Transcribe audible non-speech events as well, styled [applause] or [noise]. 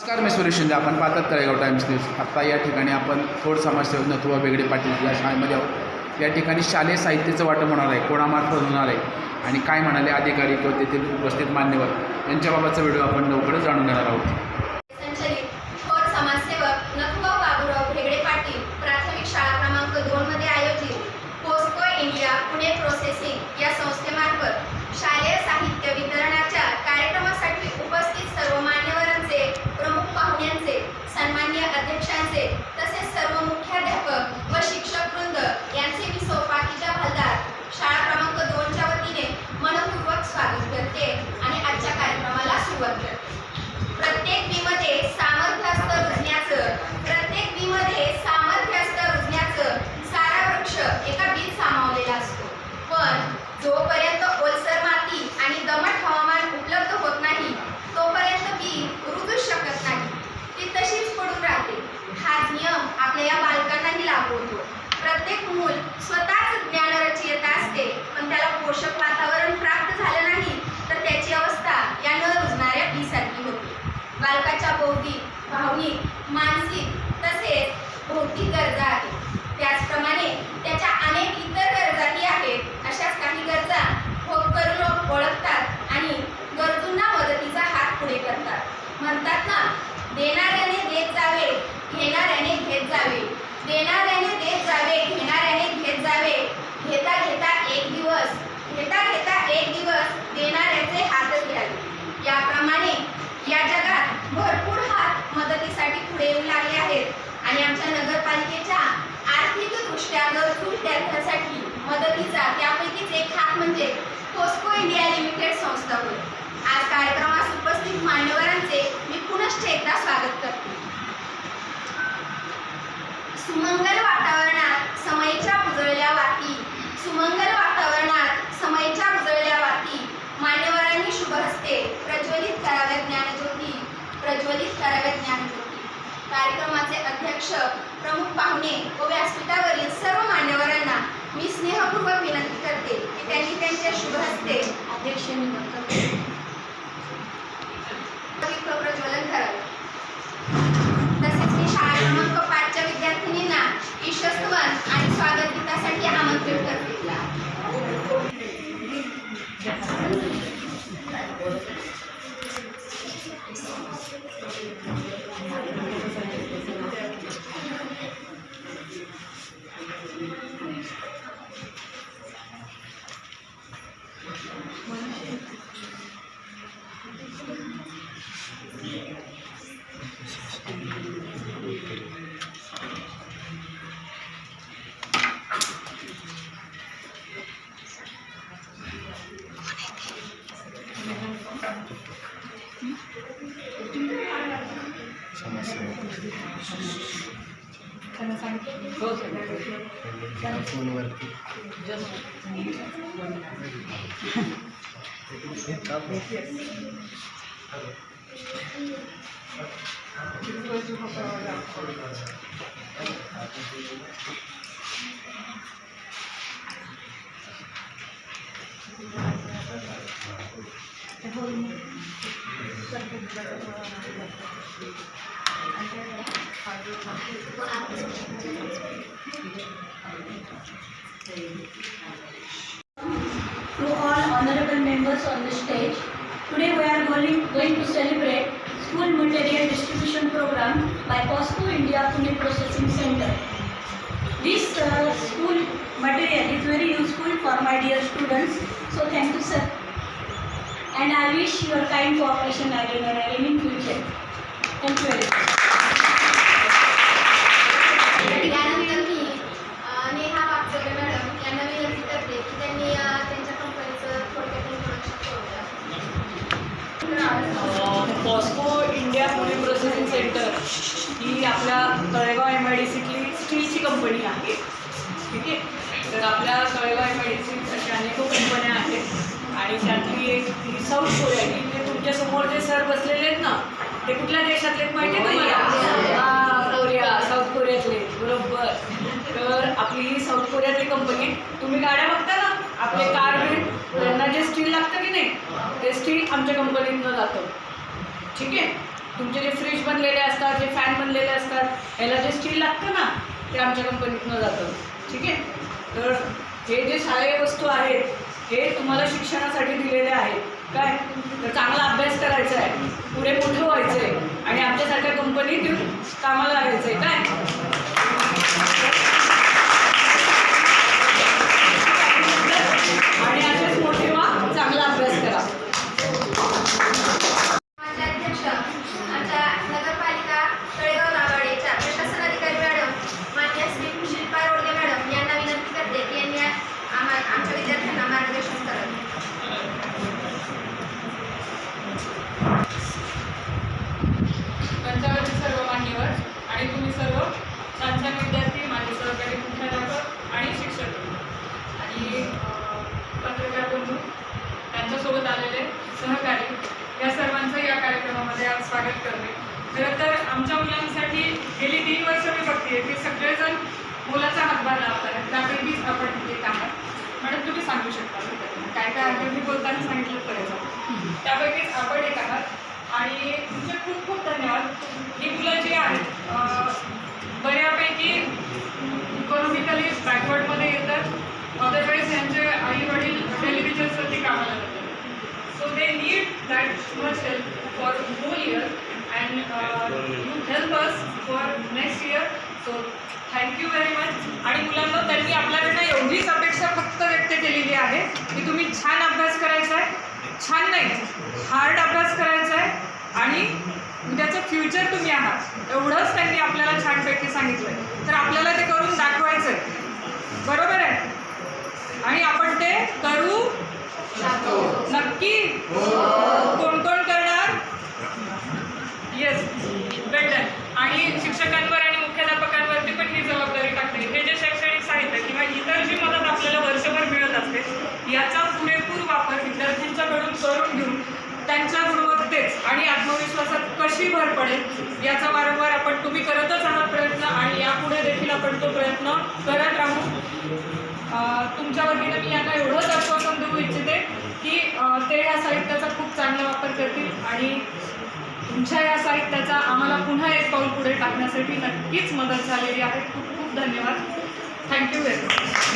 नमस्कार मी सुरेश शिंदे. आपण पाहतात तळेगाव टाइम्स न्यूज आत्ता या ठिकाणी आपण थोड समाजसेवक नथुबा बेगडे पाटील या शाळेमध्ये आहोत. या ठिकाणी शालेय साहित्याचं वाटप होणार आहे कोणामार्फत होणार आहे? आणि काय म्हणाले अधिकारी किंवा तेथील उपस्थित मान्यवर? यांच्याबाबतचा व्हिडिओ आपण लवकरच जाणून घेणार आहोत. भावनिक मानसिक तसेच भौतिक गरजा आहेत. त्याचप्रमाणे त्याच्या अनेक इतर गरजाही आहेत. अशाच काही गरजा होतकरू लोक ओळखतात. आज कार्यक्रमास उपस्थित मान्यवरांचे मी पुनश्च एकदा स्वागत करते. सुमंगल वातावरणात समयीच्या उजळल्या वाती सुमंगल वातावरणात समयीच्या उजळल्या वाती मान्यवरांनी शुभ हस्ते प्रज्वलित कराव्या ज्ञानज्योती प्रज्वलित कराव्या ज्ञानज्योती. कार्यक्रमाचे अध्यक्ष प्रमुख पाहुणे व व्यासपीठावरील सर्व मान्यवरांना मी स्नेहपूर्वक विनंती करते की त्यांनी त्यांच्या शुभ हस्ते अध्यक्ष [coughs] प्रज्वलन करावे Gracias. To all honorable members on the stage. Today we are going, going to celebrate school material distribution program by POSCO India Pune Processing Center. This uh, school material is very useful for my dear students. So thank you sir. And I wish your kind cooperation again and again in future. Thank you very much. त्यानंतर मी अ, Neha Wagchaure madam यांना विनंती करते की त्यांनी अ, त्यांच्या कंपनीचं थोडक्यात इंट्रोडक्शन करूया Posco India Pune processing centre ही आपल्या तळेगाव एम आय डी सीतली स्टीलची कंपनी आहे ठीक आहे तर आपल्या तळेगाव एम आय डी सीत अशा अनेक कंपन्या आहेत आणि त्यातली एक ही साऊथ कोरियाची ते तुमच्यासमोर जे सर बसलेले आहेत ना ते कुठल्या देशातले आहेत माहिती आहे तुम्हाला? हां कोरिया साऊथ कोरियातले बरोबर. तर आपली ही साऊथ कोरियातली कंपनी. तुम्ही गाड्या बघता ना आपले कार बीट त्यांना जे स्टील लागतं की नाही ते स्टील आमच्या कंपनीतनं जातं. ठीक आहे? तुमचे जे फ्रीज बनलेले असतात जे फॅन बनलेले असतात याला जे स्टील लागतं ना ते आमच्या कंपनीतनं जातं. ठीक आहे? तर हे जे शालेय वस्तू आहेत हे तुम्हाला शिक्षणासाठी दिलेले आहे. काय? तर चांगला अभ्यास करायचा आहे. पुढे मोठं व्हायचं आहे आणि आमच्यासारख्या कंपनीत येऊन कामाला विद्यार्थी माझे सहकारी मुख्याध्यापक आणि शिक्षक. आणि पत्रकार बंधू त्यांच्यासोबत आलेले सहकारी या सर्वांचं या कार्यक्रमामध्ये आज स्वागत करणे खरं तर आमच्या मुलांसाठी गेली तीन वर्ष मी बघते की सगळेजण मुलाचा हातभार लावत आहेत त्यापैकीच आपण एक आहात. मॅडम तुम्ही सांगू शकता काय काय आहे मी बोलताना सांगितलं करायचं त्यापैकीच आपण एक आहात. आणि तुमचे खूप खूप they need that need help for help for and year and you help us for year. Year so thank you very much आणि मुलांना त्यांनी आपल्याकडनं एवढीच अपेक्षा फक्त व्यक्त केलेली आहे की तुम्ही छान अभ्यास करायचा आहे. छान नाही हार्ड अभ्यास करायचा आहे. आणि उद्याचं फ्युचर तुम्ही आहात. एवढंच त्यांनी आपल्याला छानपैकी सांगितलं तर आपल्याला ते करून दाखवायचं आहे बरोबर आहे? आणि आपण ते करू नक्की कोण कोण करणार? येस बेटर आणि शिक्षकांवर आणि मुख्याध्यापकांवरती पण ही जबाबदारी टाकते. हे जे शैक्षणिक साहित्य किंवा इतर जी मदत आपल्याला वर्षभर मिळत असते याचा पुरेपूर वापर विद्यार्थ्यांच्याकडून करून घेऊन त्यांच्या गुणवत्तेत आणि आत्मविश्वासात कशी भर पडेल याचा वारंवार आपण तुम्ही करतच आहात प्रयत्न आणि यापुढे देखील आपण तो प्रयत्न करत राहू. तुमच्या वतीनं मी यांना एवढंच आश्वासन देऊ इच्छिते की अं, ते या साहित्याचा खूप चांगला वापर करतील आणि तुमच्या या साहित्याचा आम्हाला पुन्हा एक पाऊल पुढे टाकण्यासाठी नक्कीच मदत झालेली आहे. खूप खूप धन्यवाद. Thank you very much